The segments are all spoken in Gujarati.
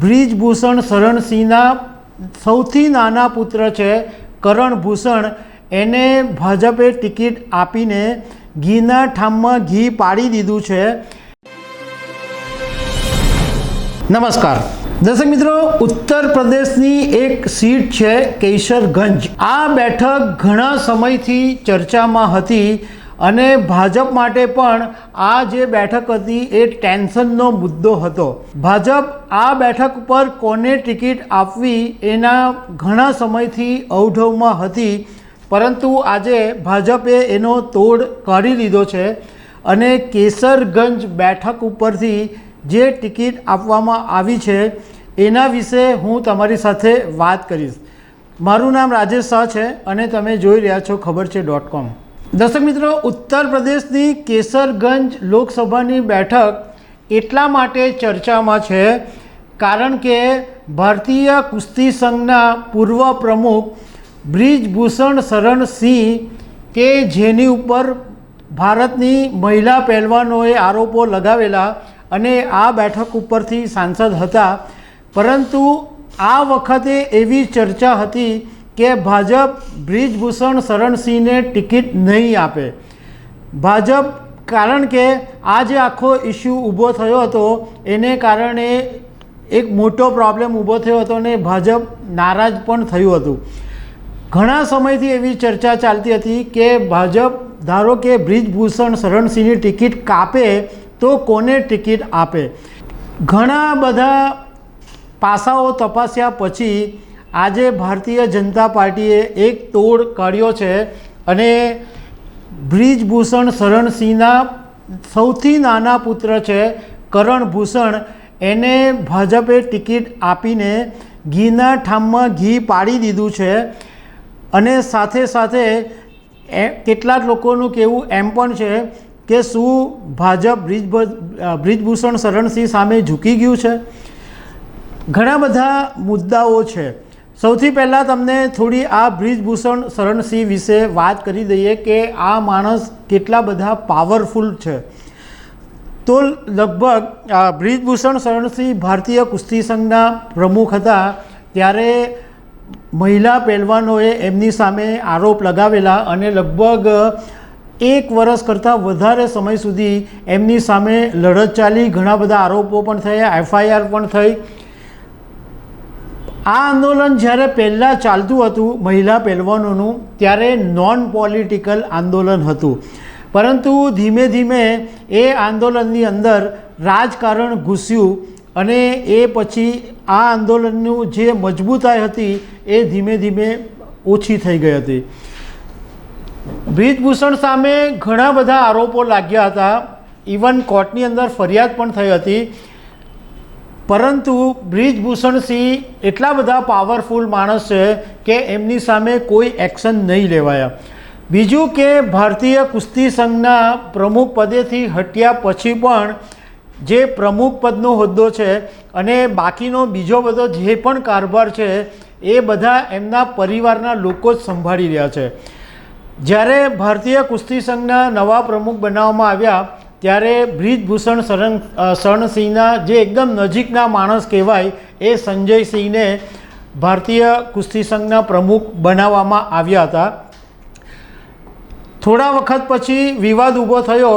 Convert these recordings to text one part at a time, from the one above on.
બ્રિજભૂષણ શરણસિંહના સૌથી નાના પુત્ર છે કરણભૂષણ. એને ભાજપે ટિકિટ આપીને ઘીના ઠામમાં ઘી પાડી દીધું છે. નમસ્કાર. દર્શક મિત્રો, ઉત્તર પ્રદેશની એક સીટ છે કેસરગંજ આ બેઠક ઘણા સમયથી ચર્ચામાં હતી. અને ભાજપ માટે પણ આ જે બેઠક હતી એ ટેન્શનનો મુદ્દો હતો. ભાજપ આ બેઠક પર કોને ટિકિટ આપવી એના ઘણા સમયથી અવઢવમાં હતી. પરંતુ આજે ભાજપે એનો તોડ કાઢી લીધો છે અને કેસરગંજ બેઠક ઉપરથી જે ટિકિટ આપવામાં આવી છે એના વિશે હું તમારી સાથે વાત કરીશ. મારું નામ રાજેશ શાહ છે અને તમે જોઈ રહ્યા છો ખબર છે ડોટ કોમ. દર્શક મિત્રો, ઉત્તર પ્રદેશની કેસરગંજ લોકસભાની બેઠક એટલા માટે ચર્ચામાં છે કારણ કે ભારતીય કુસ્તી સંઘના પૂર્વ પ્રમુખ બ્રિજભૂષણ શરણસિંહ કે જેની ઉપર ભારતની મહિલા પહેલવાનોએ આરોપો લગાવેલા અને આ બેઠક ઉપરથી સાંસદ હતા. પરંતુ આ વખતે એવી ચર્ચા હતી કે ભાજપ બ્રિજભૂષણ શરણસિંહને ટિકિટ નહીં આપે. ભાજપ, કારણ કે આ જે આખો ઇસ્યુ ઊભો થયો હતો, એને કારણે એક મોટો પ્રોબ્લેમ ઊભો થયો હતો અને ભાજપ નારાજ પણ થયું હતું. ઘણા સમયથી એવી ચર્ચા ચાલતી હતી કે ભાજપ, ધારો કે બ્રિજભૂષણ શરણસિંહની ટિકિટ કાપે, તો કોને ટિકિટ આપે? ઘણા બધા પાસાઓ તપાસ્યા પછી આજે ભારતીય જનતા પાર્ટીએ એક તોડ કાઢ્યો છે અને બ્રિજભૂષણ શરણસિંહના સૌથી નાના પુત્ર છે કરણભૂષણ. એને ભાજપે ટિકિટ આપીને ઘીના ઠામમાં ઘી પાડી દીધું છે અને સાથે સાથે એ કેટલાક લોકોનું કહેવું એમ પણ છે કે શું ભાજપ બ્રિજ બ્રિજભૂષણ શરણસિંહ સામે ઝૂકી ગયું છે? ઘણા બધા મુદ્દાઓ છે. સૌથી પહેલાં તમને થોડી આ બ્રિજભૂષણ શરણસિંહ વિશે વાત કરી દઈએ કે આ માણસ કેટલા બધા પાવરફુલ છે. તો લગભગ બ્રિજભૂષણ શરણસિંહ ભારતીય કુસ્તી સંઘના પ્રમુખ હતા. ત્યારે મહિલા પહેલવાનોએ એમની સામે આરોપ લગાવેલા અને લગભગ એક વર્ષ કરતાં વધારે સમય સુધી એમની સામે લડત ચાલી ઘણા બધા આરોપો પણ થયા, એફઆઈઆર પણ થઈ. આ આંદોલન જ્યારે પહેલાં ચાલતું હતું, મહિલા પહેલવાનોનું, ત્યારે નોન પોલિટિકલ આંદોલન હતું. પરંતુ ધીમે ધીમે એ આંદોલનની અંદર રાજકારણ ઘૂસ્યું અને એ પછી આ આંદોલનનું જે મજબૂતાઈ હતી, એ ધીમે ધીમે ઓછી થઈ ગઈ હતી. બ્રિજભૂષણ સામે ઘણા બધા આરોપો લાગ્યા હતા. ઇવન કોર્ટની અંદર ફરિયાદ પણ થઈ હતી. પરંતુ બ્રિજભૂષણસિંહ એટલા બધા પાવરફુલ માણસ છે કે એમની સામે કોઈ એક્શન નહીં લેવાયા. બીજું કે ભારતીય કુસ્તી સંઘના પ્રમુખ પદેથી હટ્યા પછી પણ જે પ્રમુખ પદનો હોદ્દો છે અને બાકીનો બીજો બધો જે પણ કારભાર છે એ બધા એમના પરિવારના લોકો જ સંભાળી રહ્યા છે. જ્યારે ભારતીય કુસ્તી સંઘના નવા પ્રમુખ બનાવવામાં આવ્યા ત્યારે બ્રિજભૂષણ શરણ શરણસિંહના જે એકદમ નજીકના માણસ કહેવાય, એ સંજયસિંહને ભારતીય કુસ્તી સંઘના પ્રમુખ બનાવવામાં આવ્યા હતા. થોડા વખત પછી વિવાદ ઊભો થયો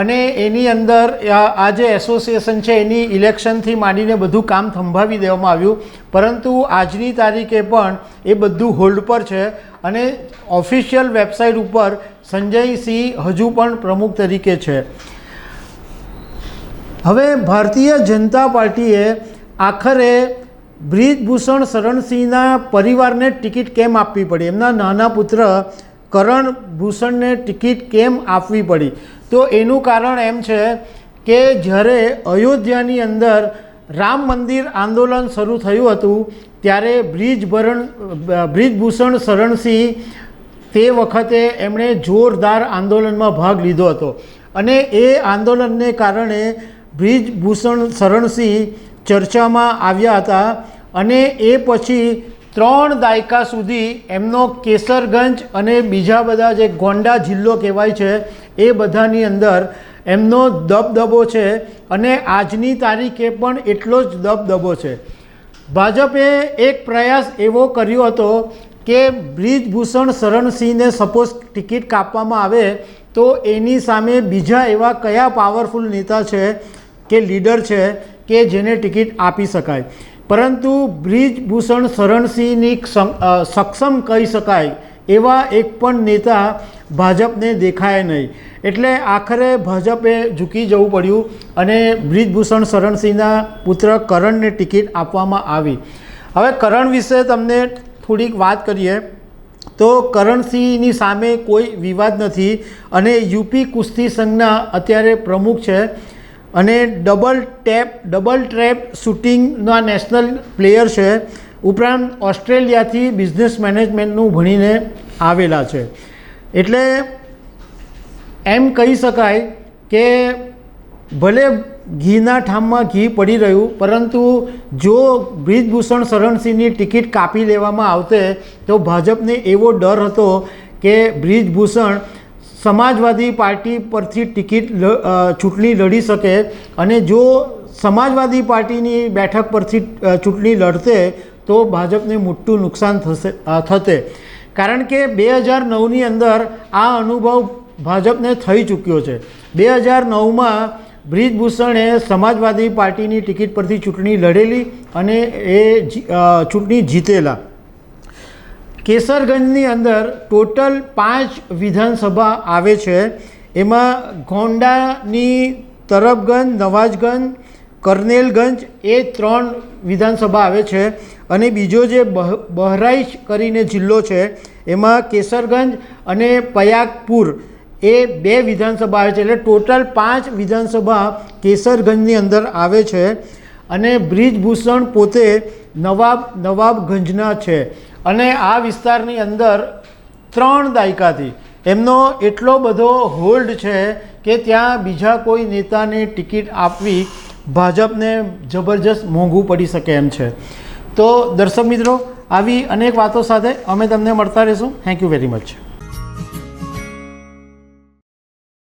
અને એની અંદર આ જે એસોસિએશન છે એની ઇલેક્શનથી માંડીને બધું કામ થંભાવી દેવામાં આવ્યું. પરંતુ આજની તારીખે પણ એ બધું હોલ્ડ પર છે અને ઓફિશિયલ વેબસાઇટ ઉપર સંજયસિંહ હજુ પણ પ્રમુખ તરીકે છે. હવે ભારતીય જનતા પાર્ટીએ આખરે બ્રિજભૂષણ શરણસિંહના પરિવારને ટિકિટ કેમ આપવી પડી? એમના નાના પુત્ર કરણ ભૂષણને ટિકિટ કેમ આપવી પડી? તો એનું કારણ એમ છે કે જ્યારે અયોધ્યાની અંદર રામ મંદિર આંદોલન શરૂ થયું હતું, ત્યારે બ્રિજભરણ, બ્રિજભૂષણ શરણસિંહ તે વખતે એમણે જોરદાર આંદોલનમાં ભાગ લીધો હતો. અને એ આંદોલનને કારણે બ્રિજભૂષણ શરણસિંહ ચર્ચામાં આવ્યા હતા અને એ પછી ત્રણ દાયકા સુધી એમનો કેસરગંજ અને બીજા બધા જે ગોંડા જિલ્લો કહેવાય છે, એ બધાની અંદર એમનો દબદબો છે અને આજની તારીખે પણ એટલો જ દબદબો છે. ભાજપે એક પ્રયાસ એવો કર્યો હતો કે બ્રિજભૂષણ શરણસિંહને સપોઝ ટિકિટ કાપવામાં આવે તો એની સામે બીજા એવા કયા પાવરફુલ નેતા છે કે લીડર છે કે જેને ટિકિટ આપી શકાય. પરંતુ બ્રિજભૂષણ શરણસિંહની સક્ષમ કહી શકાય એવા એક પણ નેતા ભાજપને દેખાય નહીં. એટલે આખરે ભાજપે ઝૂકી જવું પડ્યું અને બ્રિજભૂષણ શરણસિંહના પુત્ર કરણને ટિકિટ આપવામાં આવી. હવે કરણ વિશે તમને થોડીક વાત કરીએ. તો કરણસિંહની સામે કોઈ વિવાદ નથી અને યુપી કુસ્તી સંઘના અત્યારે પ્રમુખ છે અને ડબલ ટેપ, ડબલ ટ્રેપ શૂટિંગના નેશનલ પ્લેયર છે. ઉપરાંત ઓસ્ટ્રેલિયાથી બિઝનેસ મેનેજમેન્ટનું ભણીને આવેલા છે. એટલે એમ કહી શકાય કે ભલે ઘીના ઠામમાં ઘી પડી રહ્યું, પરંતુ જો બ્રિજભૂષણ શરણસિંહની ટિકિટ કાપી લેવામાં આવતે તો ભાજપને એવો ડર હતો કે બ્રિજભૂષણ સમાજવાદી પાર્ટી પરથી ટિકિટ ચૂંટણી લડી શકે અને જો સમાજવાદી પાર્ટીની બેઠક પરથી ચૂંટણી લડશે તો ભાજપને મોટું નુકસાન થશે થશે. કારણ કે બે હજાર નવની અંદર આ અનુભવ ભાજપને થઈ ચૂક્યો છે. બે હજાર નવમાં બ્રિજભૂષણે સમાજવાદી પાર્ટીની ટિકિટ પરથી ચૂંટણી લડેલી અને એ ચૂંટણી જીતેલા. કેસરગંજની અંદર ટોટલ પાંચ વિધાનસભા આવે છે. એમાં ગોંડાની તરફગંજ, નવાજગંજ, કરનેલગંજ એ ત્રણ વિધાનસભા આવે છે. અને બીજો જે બહ, બહરાઈચ કરીને જિલ્લો છે, એમાં કેસરગંજ અને પયાગપુર એ બે વિધાનસભા આવે છે. એટલે ટોટલ પાંચ વિધાનસભા કેસરગંજની અંદર આવે છે. અને બ્રિજભૂષણ પોતે નવાબ, નવાબગંજના છે. અને આ વિસ્તારની અંદર ત્રણ દાયકાથી. એમનો એટલો બધો હોલ્ડ છે કે ત્યાં બીજા કોઈ નેતાને ટિકિટ આપવી ભાજપને જબરજસ્ત મોંઘું પડી શકે એમ છે. તો દર્શક મિત્રો, આવી અનેક વાતો સાથે અમે તમને મળતા રહીશું. Thank you very much